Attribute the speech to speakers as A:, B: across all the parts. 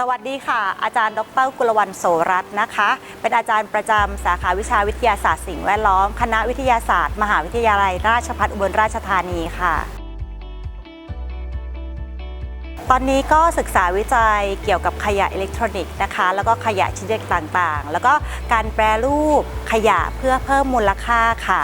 A: สวัสดีค่ะ อาจารย์ ดรกุลวรรณโสรัตน์นะคะ เป็นอาจารย์ประจำสาขาวิชาวิทยาศาสตร์สิ่งแวดล้อม คณะวิทยาศาสตร์ มหาวิทยาลัย ราชภัฏอุบลราชธานีค่ะ ตอนนี้ก็ศึกษาวิจัยเกี่ยวกับขยะอิเล็กทรอนิกส์นะคะ แล้วก็ขยะชิ้นเล็กต่างๆ แล้วก็การแปรรูปขยะเพื่อเพิ่มมูลค่าค่ะ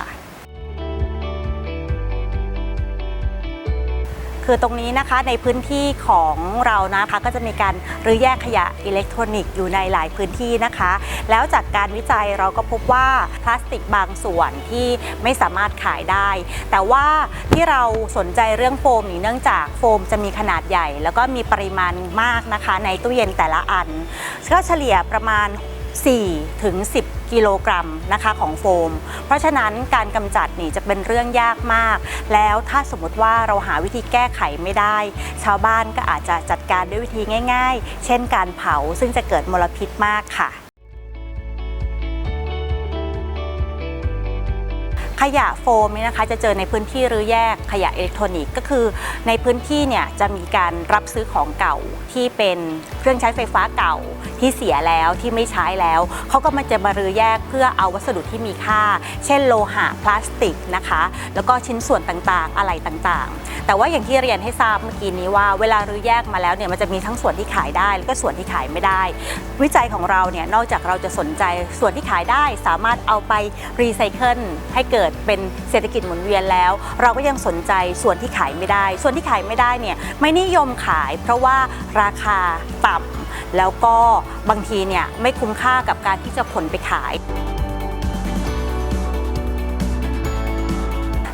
A: คือตรงนี้นะคะในพื้นที่ของเรานะคะก็จะมีการรื้อแยกขยะอิเล็กทรอนิกส์อยู่ในหลายพื้นที่นะคะ แล้วจากการวิจัยเราก็พบว่าพลาสติกบางส่วนที่ไม่สามารถขายได้ แต่ว่าที่เราสนใจเรื่องโฟมนี่เนื่องจากโฟมจะมีขนาดใหญ่ แล้วก็มีปริมาณมากนะคะ ในตู้เย็นแต่ละอันก็เฉลี่ยประมาณ 4ถึง10 กิโลกรัมนะคะของโฟม เพราะฉะนั้นการกำจัดนี่จะเป็นเรื่องยากมาก แล้วถ้าสมมติว่าเราหาวิธีแก้ไขไม่ได้ ชาวบ้านก็อาจจะจัดการด้วยวิธีง่าย ๆ เช่นการเผาซึ่งจะเกิดมลพิษมากค่ะ ขยะโฟมนี่นะคะจะเจอในพื้นที่รื้อแยกขยะอิเล็กทรอนิกส์ก็คือ ในพื้นที่เนี่ยจะมีการรับซื้อของเก่าที่เป็นเครื่องใช้ไฟฟ้าเก่าที่เสียแล้วที่ไม่ใช้แล้วเขาก็มาจะมารื้อแยกเพื่อเอาวัสดุที่มีค่า เช่นโลหะพลาสติกนะคะ แล้วก็ชิ้นส่วนต่างๆอะไรต่างๆ แต่ว่าอย่างที่เรียนให้ทราบเมื่อกี้นี้ว่า เวลารื้อแยกมาแล้วเนี่ยมันจะมีทั้งส่วนที่ขายได้ แล้วก็ส่วนที่ขายไม่ได้ วิจัยของเราเนี่ยนอกจากเราจะสนใจส่วนที่ขายได้สามารถเอาไปรีไซเคิลให้เกิดเป็นเศรษฐกิจหมุนเวียนแล้ว เราก็ยังสนใจส่วนที่ขายไม่ได้ ส่วนที่ขายไม่ได้เนี่ยไม่นิยมขาย เพราะว่าราคาต่ำแล้วก็บางทีเนี่ยไม่คุ้มค่ากับการที่จะขนไปขาย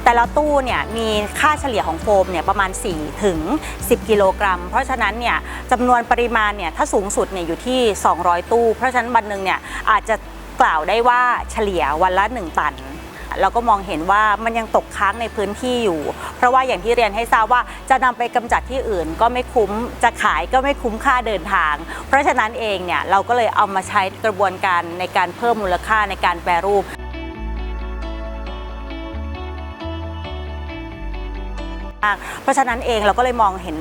A: แต่ละตู้เนี่ยมีค่าเฉลี่ยของโฟมเนี่ยประมาณ 4 ถึง 10 กิโลกรัม เพราะฉะนั้นเนี่ยจำนวนปริมาณเนี่ยถ้าสูงสุดเนี่ยอยู่ที่ 200 ตู้ เพราะฉะนั้นวันหนึ่งเนี่ยอาจจะกล่าวได้ว่าเฉลี่ยวันละ 1 ตัน เราก็มองเห็นว่ามันยังตกค้างในพื้นที่อยู่ เพราะว่าอย่างที่เรียนให้ทราบว่าจะนำไปกำจัดที่อื่นก็ไม่คุ้มจะขายก็ไม่คุ้มค่าเดินทาง เพราะฉะนั้นเองเนี่ยเราก็เลยเอามาใช้กระบวนการในการเพิ่มมูลค่าในการแปรรูปากเพราะฉะนั้นเองเราก็เลยมองเห็น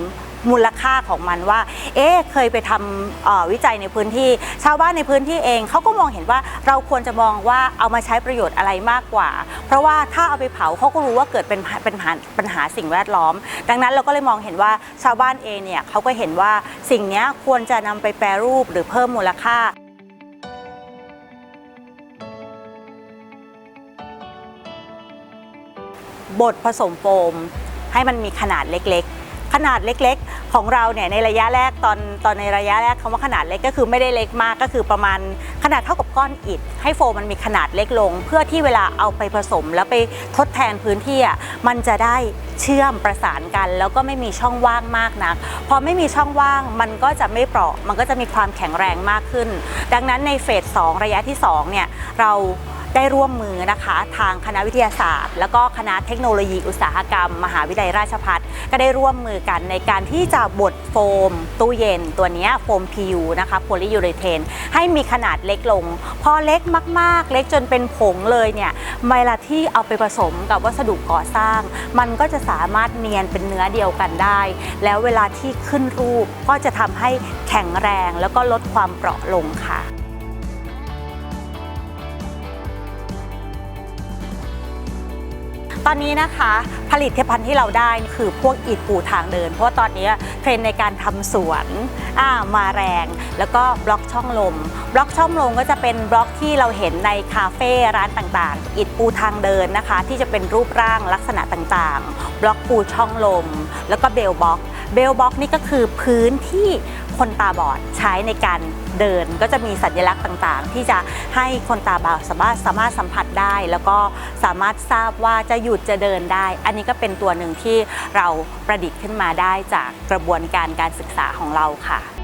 A: มูลค่าของมันว่า เอ๊ะเคยไปทำวิจัยในพื้นที่ ชาวบ้านในพื้นที่เองเขาก็มองเห็นว่าเราควรจะมองว่าเอามาใช้ประโยชน์อะไรมากกว่า เพราะว่าถ้าเอาไปเผาเขาก็รู้ว่าเกิดเป็นเป็นปัญหาปัญหาสิ่งแวดล้อม ดังนั้นเราก็เลยมองเห็นว่าชาวบ้านเองเนี่ยเขาก็เห็นว่าสิ่งนี้ควรจะนำไปแปรรูปหรือเพิ่มมูลค่าบดผสมโฟมให้มันมีขนาดเล็ก นาดเล็กๆ ของเราเนี่ยในระยะแรกตอนตอนในระยะแรกคำว่าขนาดเล็กก็คือไม่ได้เล็กมากก็คือประมาณขนาดเท่ากับก้อนอิฐ ให้โฟมมันมีขนาดเล็กลง เพื่อที่เวลาเอาไปผสมแล้วไปทดแทนพื้นที่อะมันจะได้เชื่อมประสานกัน แล้วก็ไม่มีช่องว่างมากนักพอไม่มีช่องว่างมันก็จะไม่เปราะมันก็จะมีความแข็งแรงมากขึ้น ดังนั้นในเฟส2ระยะที่สองเนี่ยเรา ได้ร่วมมือนะคะทางคณะวิทยาศาสตร์ แล้วก็คณะเทคโนโลยีอุตสาหกรรม มหาวิทยาลัยราชภัฏก็ได้ร่วมมือกันในการที่จะบดโฟม ตู้เย็นตัวนี้โฟม PU นะคะโพลียูเรเทนให้มีขนาดเล็กลง พอเล็กมาก ๆ เล็กจนเป็นผงเลยเนี่ยเวลาที่เอาไปผสมกับวัสดุก่อสร้าง มันก็จะสามารถเนียนเป็นเนื้อเดียวกันได้ แล้วเวลาที่ขึ้นรูปก็จะทำให้แข็งแรงแล้วก็ลดความเปราะลงค่ะ ตอนนี้นะคะผลิตภัณฑ์ที่เราได้คือพวกอิฐปูทางเดิน เพราะว่าตอนนี้เทรนในการทำสวนมาแรง แล้วก็บล็อกช่องลม บล็อกช่องลมก็จะเป็นบล็อกที่เราเห็นในคาเฟ่ร้านต่างๆ อิฐปูทางเดินนะคะ ที่จะเป็นรูปร่างลักษณะต่างๆ บล็อกปูช่องลม แล้วก็เบลบล็อก เบลบ็อกนี่ก็คือพื้นที่คนตาบอดใช้ในการเดินก็จะมีสัญลักษณ์ต่างๆ ที่จะให้คนตาบอดสามารถสามารถสัมผัสได้ แล้วก็สามารถทราบว่าจะหยุดจะเดินได้ อันนี้ก็เป็นตัวหนึ่งที่เราประดิษฐ์ขึ้นมาได้จากกระบวนการการศึกษาของเราค่ะ